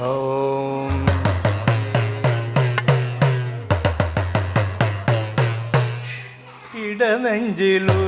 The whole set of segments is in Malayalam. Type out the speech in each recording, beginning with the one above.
ഓം. ഇടനെഞ്ചിലൂ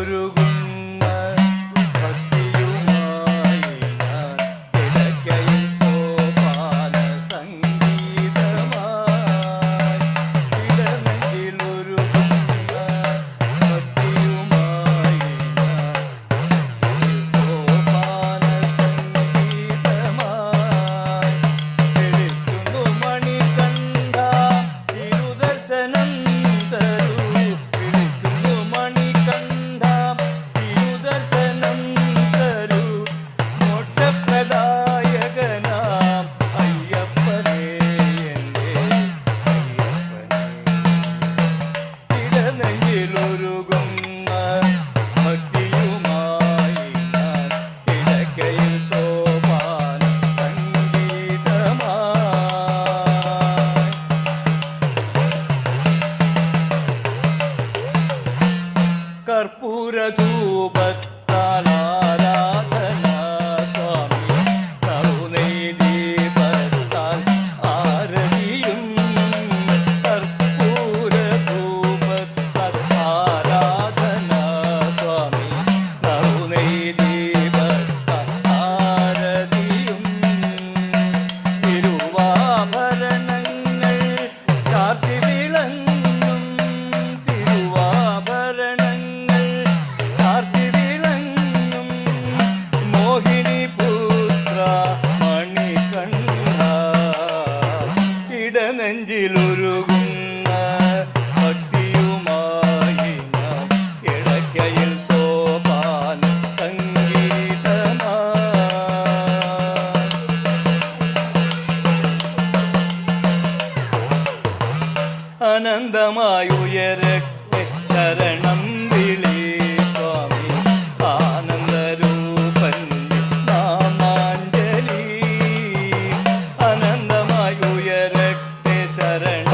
നെഞ്ചിലുരുകുന്ന ഭക്തിയുമായി ഇടയ്ക്കയിൽ സോപാന സംഗീതമാ അനന്തമായു ಶರಣ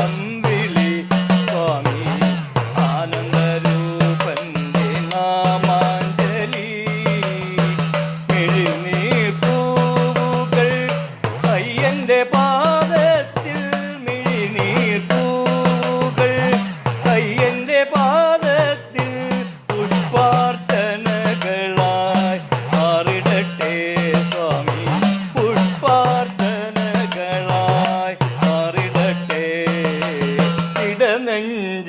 能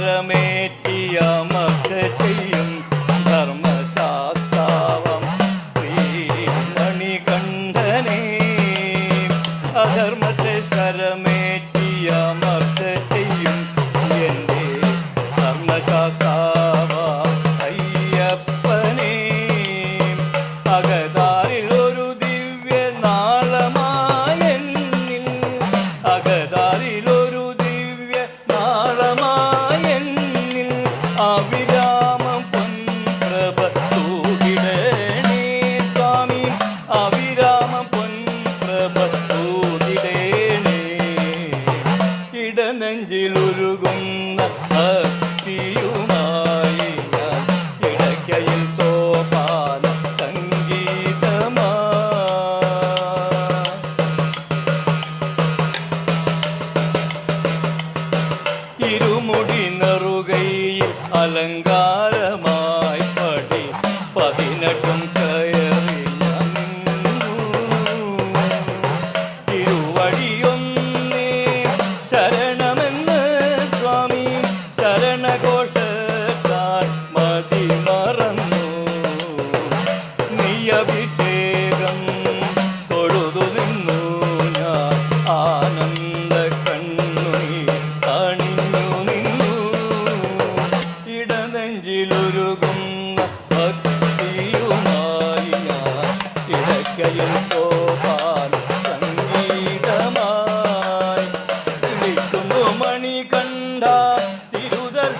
ഭാരമേറ്റിയ മക്കളും ധർമ്മശാസ്താവം. ശ്രീമണി കണ്ഠനേ അധർമ്മത്തെ ശരമേറ്റിയ മക്കൾ അവിരാമം പൊൻപ്രഭ തൂകിടേണേ സ്വാമി. അവിരാമം പൊൻപ്രഭ തൂതിടേണേ ഇടനെഞ്ചിലുരുകും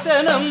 ദർശനം